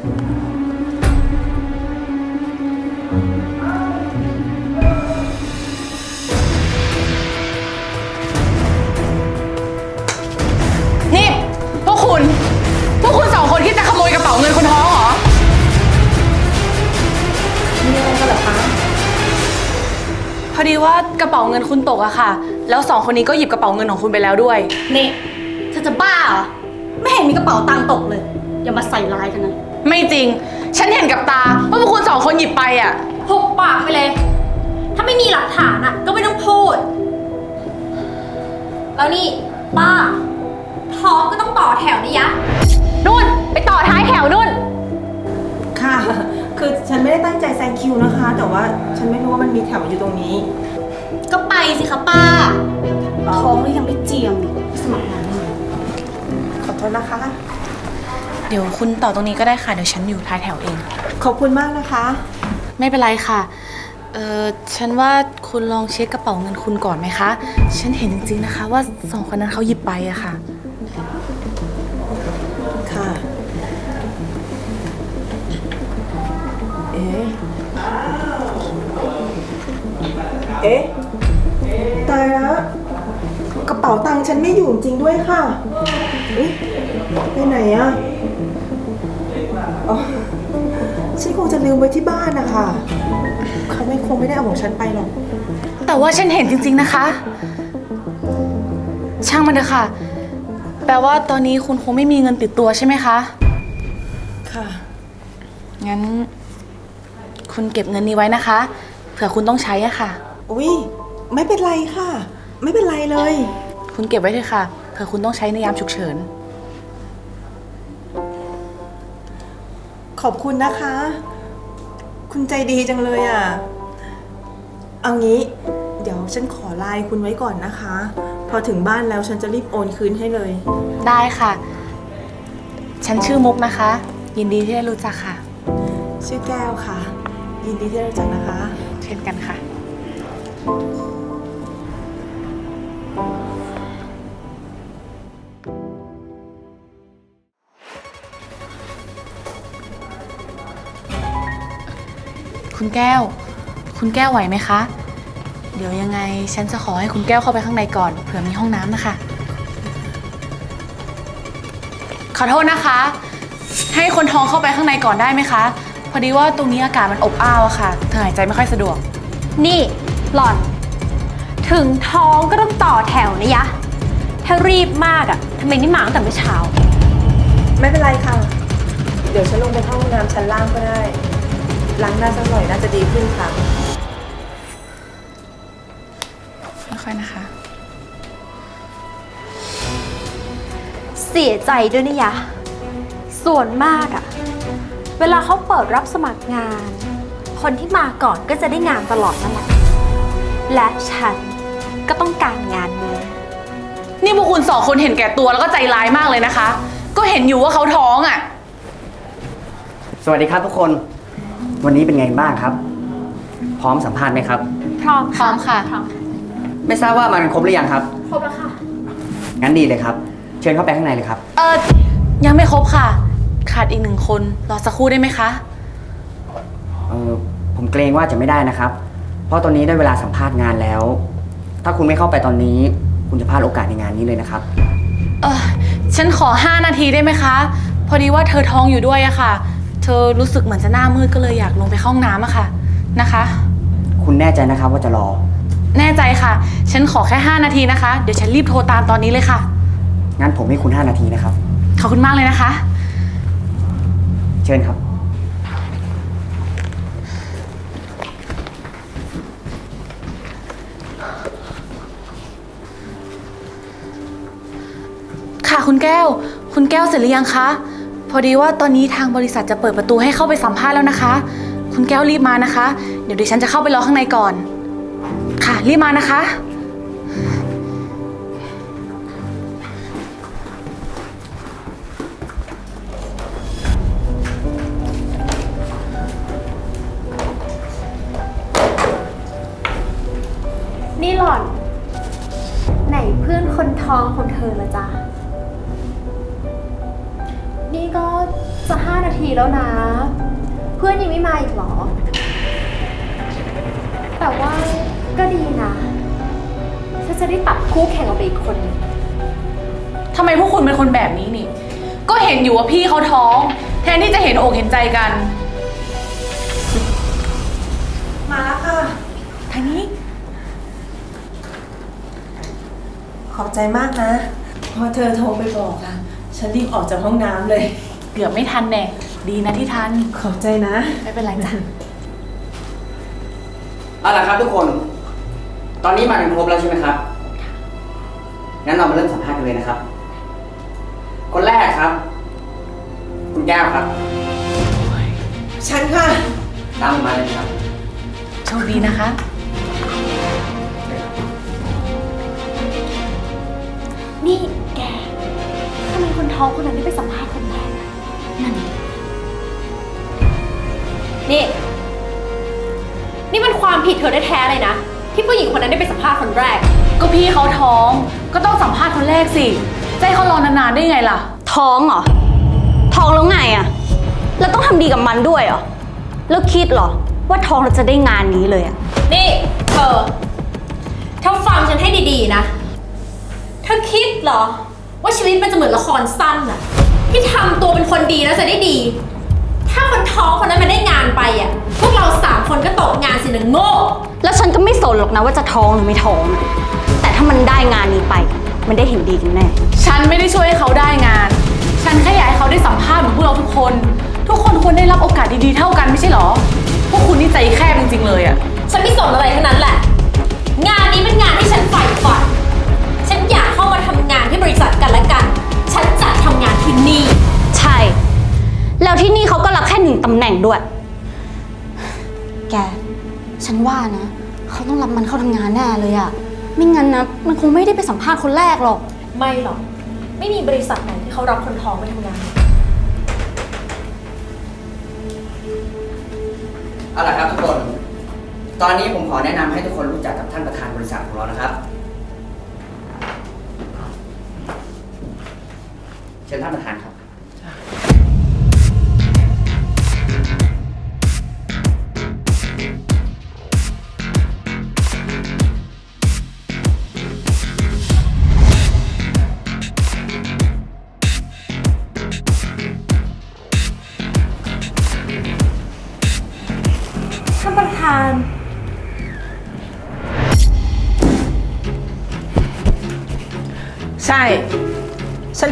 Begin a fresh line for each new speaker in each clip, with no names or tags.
นี่ พวกคุณ พวกคุณสองคนที่จะขโมยกระเป๋าเงินคนท้องเหรอ
มีอะไรกันเหรอคะ
พอดีว่ากระเป๋าเงินคุณตกอะค่ะ แล้วสองคนนี้ก็หยิบกระเป๋าเงินของคุณไปแล้วด้วย
นี่เธอจะบ้าเหรอ ไม่เห็นมีกระเป๋าตังค์ตกเลย อย่ามาใส่ร้ายกันนะ
ไม่จริง ฉันเห็นกับตาว่าพวกคุณสองคนหยิบไปอะ
หุบปากไปเลย ถ้าไม่มีหลักฐานอะ ก็ไม่ต้องพูด แล้วนี่ป้าท้องก็ต้องต่อแถวนะยะ
นู่น ไปต่อท้ายแถวนู่น
ค่ะ คือฉันไม่ได้ตั้งใจแซงคิวนะคะ แต่ว่าฉันไม่รู้ว่ามันมีแถวอยู่ตรงนี้
ก็ไปสิคะป้า ท้องแล้วยังไม่เจียมอีกสมัครงานไม่มา
ขอโทษนะคะ
เดี๋ยวคุณต่อตรงนี้ก็ได้ค่ะ เดี๋ยวฉันอยู่ท้ายแถวเอง
ขอบคุณมากนะคะ
ไม่เป็นไรค่ะ เออฉันว่าคุณลองเช็คกระเป๋าเงินคุณก่อนไหมคะ ฉันเห็นจริงๆนะคะ ว่าสองคนนั้นเขาหยิบไปอะค่ะ
ค่ะ เอ๊ะ เอ๊ะ ตายแล้วกระเป๋าตังค์ฉันไม่อยู่จริงด้วยค่ะอุ๊ยไปไหนอะ อ๋อฉันคงจะลืมไว้ที่บ้านนะคะ เขาไม่คงไม่ได้เอาของฉันไปหรอก
แต่ว่าฉันเห็นจริงๆนะคะ ช่างมันเถอะค่ะ แปลว่าตอนนี้คุณคงไม่มีเงินติดตัวใช่ไหมคะ
ค่ะ
งั้น คุณเก็บเงินนี้ไว้นะคะ เผื่อคุณต้องใช้อะค่ะ
อุ้ยไม่เป็นไรค่ะ ไม่เป็นไรเลย
คุณเก็บไว้เถอะค่ะ เผื่อคุณต้องใช้ในยามฉุกเฉิน
ขอบคุณนะคะ คุณใจดีจังเลยอะ่ะ เอางี้ เดี๋ยวฉันขอไลน์คุณไว้ก่อนนะคะ พอถึงบ้านแล้วฉันจะรีบโอนคืนให้เลย
ได้ค่ะ ฉันชื่อมุกนะคะ ยินดีที่ได้รู้จักค่ะ
ชื่อแก้วค่ะ ยินดีที่ได้รู้จักนะคะ
เช่นกันค่ะ คุณแก้ว คุณแก้วไหวไหมคะ เดี๋ยวยังไงฉันจะขอให้คุณแก้วเข้าไปข้างในก่อนเผื่อมีห้องน้ำนะคะ ขอโทษนะคะ ให้คนท้องเข้าไปข้างในก่อนได้ไหมคะ พอดีว่าตรงนี้อากาศมันอบอ้าวอะค่ะ เธอหายใจไม่ค่อยสะดวก
นี่หล่อน ถึงท้องก็ต้องต่อแถวนะยะ ถ้ารีบมากอะ่ะทำไมไม่มาตั้งแต่เมื่อเช้า
ไม่เป็นไรค่ะ เดี๋ยวฉันลงไปเข้าห้องน้ำชั้นล่างก็ได้ ล้างหน้าสักหน่อยน่าจะดีขึ้นค่ะ
ค่อยๆนะคะ
เสียใจด้วยนะยะ ส่วนมากอะเวลาเขาเปิดรับสมัครงาน คนที่มาก่อนก็จะได้งานตลอดนั่นแหละ และฉันก็ต้องการงานนี้
นี่พวกคุณสองคนเห็นแก่ตัวแล้วก็ใจร้ายมากเลยนะคะ ก็เห็นอยู่ว่าเขาท้องอะ่ะ
สวัสดีครับทุกคน วันนี้เป็นไงบ้างครับ พร้อมสัมภาษณ์ไหมครับ
พร้อม
พร้อมค่ะ
พร้อม
ไม่ทราบว่ามากันครบหรือยังครับ
ครบแล้วค่ะ
งั้นดีเลยครับ เชิญเข้าไปข้างในเลยครับ
เออยังไม่ครบค่ะ ขาดอีกหนึ่งคน รอสักครู่ได้ไหมคะ
เออผมเกรงว่าจะไม่ได้นะครับ เพราะตอนนี้ได้เวลาสัมภาษณ์งานแล้ว ถ้าคุณไม่เข้าไปตอนนี้ คุณจะพลาดโอกาสในงานนี้เลยนะครับ
เออฉันขอ 5 นาทีได้ไหมคะ พอดีว่าเธอท้องอยู่ด้วยอะค่ะเธ อรู้สึกเหมือนจะหน้ามืดก็เลยอยากลงไปเข้าห้องน้ำอะค่ะนะคะ
คุณแน่ใจนะครับว่าจะรอ
แน่ใจค่ะ ฉันขอแค่ 5 นาทีนะคะ เดี๋ยวฉันรีบโทรตามตอนนี้เลยค่ะ
งั้นผมให้คุณ 5 นาทีนะครับ
ขอบคุณมากเลยนะคะ
เชิญครับ
ค่ะคุณแก้ว คุณแก้วเสร็จหรือยังคะ พอดีว่าตอนนี้ทางบริษัทจะเปิดประตูให้เข้าไปสัมภาษณ์แล้วนะคะ คุณแก้วรีบมานะคะ เดี๋ยวดิฉันจะเข้าไปรอข้างในก่อน ค่ะ รีบมานะคะ
ทีแล้วนะ เพื่อนยังไม่มาอีกเหรอ แต่ว่าก็ดีนะ ฉันจะได้ตัดคู่แข่งออกไปอีกคนหนึ่ง
ทำไมพวกคุณเป็นคนแบบนี้นี่ ก็เห็นอยู่ว่าพี่เขาท้อง แทนที่จะเห็นอกเห็นใจกัน
มาแล้วค่ะ
ทางนี้
ขอบใจมากนะ พอเธอโทรไปบอกอะฉันรีบออกจากห้องน้ำเลย
เกือบไม่ทันแน่ ดีนะที่ทัน
ขอบใจนะ
ไม่เป็นไรจ้ะ
เอาละครับทุกคน ตอนนี้มากันครบแล้วใช่ไหมครับ งั้นเรามาเริ่มสัมภาษณ์กันเลยนะครับ คนแรกครับ คุณแก้วครับ
ฉันค่ะ
ตามผมมาเลยครับ
โชคดีนะคะ
นี่แกทำไมคนท้องคนนั้นไม่ไปสัมภ นี่ นี่มันความผิดเธอได้แท้ๆเลยนะ ที่ผู้หญิงคนนั้นได้ไปสัมภาษณ์คนแรก
ก็พี่เขาท้องก็ต้องสัมภาษณ์คนแรกสิจะให้เขารอนานๆได้ไงล่ะ
ท้องเหรอ ท้องแล้วไงอะแล้วต้องทำดีกับมันด้วยเหรอ แล้วคิดเหรอ ว่าท้องเราจะได้งานนี้เลยอะ
นี่เธอเธอฟังฉันให้ดีๆนะ เธอคิดเหรอ ว่าชีวิตมันจะเหมือนละครสั้นอะที่ทำตัวเป็นคนดีแล้วจะได้ดี ถ้าคนท้องคนนั้นมันได้งานไปอะพวกเราสามคนก็ตกงานสินะโง่
แล้วฉันก็ไม่สนหรอกนะว่าจะท้องหรือไม่ท้องอะแต่ถ้ามันได้งานนี้ไป มันได้เห็นดีกันแน่
ฉันไม่ได้ช่วยให้เขาได้งาน ฉันแค่อยากให้เขาได้สัมภาษณ์เหมือนพวกเราทุกคน ทุกคนควรได้รับโอกาสดีๆเท่ากันไม่ใช่เหรอ พวกคุณนี่ใจแคบจริงๆเลยอะ
ฉันไม่สนอะไรทั้งนั้นแหละ งานนี้เป็นงานที่ฉันใฝ่ฝัน ฉันอยากเข้ามาทำงานที่บริษัทกันและกัน ฉันจะทำงานที่นี่
ใช่ แล้วที่นี่เขาก็รับแค่หนึ่งตำแหน่งด้วย แก ฉันว่านะ เขาต้องรับมันเข้าทำงานแน่เลยอะไม่งั้นนะ มันคงไม่ได้ไปสัมภาษณ์คนแรกหรอก
ไม่หรอก ไม่มีบริษัทไหนที่เขารับคนท้องไปทำงาน
เอาละครับทุกคน ตอนนี้ผมขอแนะนำให้ทุกคนรู้จักกับท่านประธานบริษัทของเรานะครับ เชิญท่านประธานครับ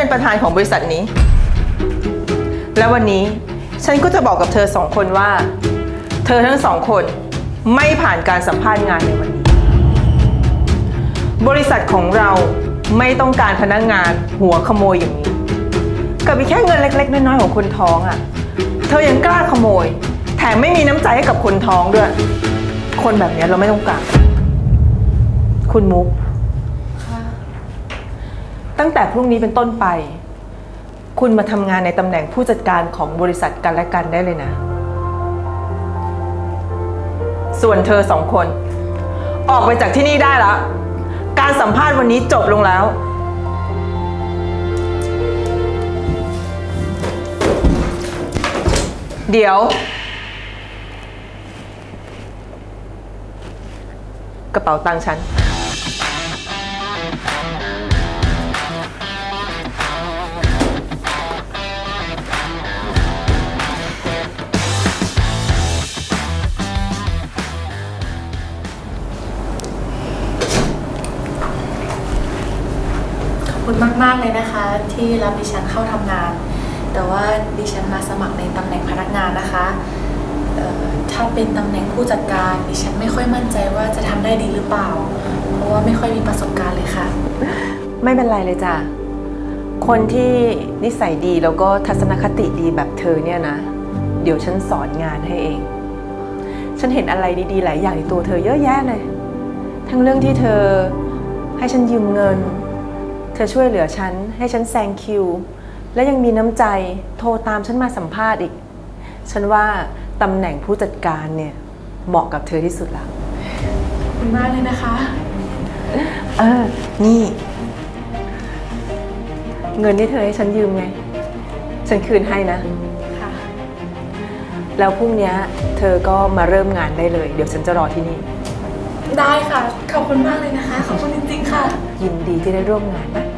เป็นประธานของบริษัทนี้ แล้ววันนี้ฉันก็จะบอกกับเธอสองคนว่า เธอทั้งสองคนไม่ผ่านการสัมภาษณ์งานในวันนี้ บริษัทของเราไม่ต้องการพนักงานหัวขโมยอย่างนี้ กับอีกแค่เงินเล็ก ๆ น้อยๆของคนท้องอะ่ะ เธอยังกล้าขโมย แถมไม่มีน้ำใจให้กับคนท้องด้วย คนแบบนี้เราไม่ต้องการ คุณมุก ตั้งแต่พรุ่งนี้เป็นต้นไป คุณมาทำงานในตำแหน่งผู้จัดการของบริษัทกันและกันได้เลยนะ ส่วนเธอสองคน ออกไปจากที่นี่ได้แล้วการสัมภาษณ์วันนี้จบลงแล้วเดี๋ยว กระเป๋าตังค์ฉัน
มากๆเลยนะคะ ที่รับดิฉันเข้าทำงาน แต่ว่าดิฉันมาสมัครในตำแหน่งพนักงานนะคะถ้าเป็นตำแหน่งผู้จัดการดิฉันไม่ค่อยมั่นใจว่าจะทำได้ดีหรือเปล่า เพราะว่าไม่ค่อยมีประสบการณ์เลยค่ะ
ไม่เป็นไรเลยจ้ะ คนที่นิสัยดีแล้วก็ทัศนคติดีแบบเธอเนี่ยนะ เดี๋ยวฉันสอนงานให้เอง ฉันเห็นอะไรดีๆ หลายอย่างในตัวเธอเยอะแยะเลย ทั้งเรื่องที่เธอให้ฉันยืมเงิน ธอช่วยเหลือฉัน ให้ฉันแซงคิว และยังมีน้ำใจโทรตามฉันมาสัมภาษณ์อีก ฉันว่าตำแหน่งผู้จัดการเนี่ยเหมาะกับเธอที่สุดแล้ว
ขอบคุณมากเลยนะคะ
เออ นี่ เงินที่เธอให้ฉันยืมไง ฉันคืนให้นะ
ค่ะ
แล้วพรุ่งเนี้ยเธอก็มาเริ่มงานได้เลย เดี๋ยวฉันจะรอที่นี่
ได้ค่ะ ขอบคุณมากเลยนะคะ ขอบคุณจริงๆค่ะ
ยินดีที่ได้ร่วมงานนะ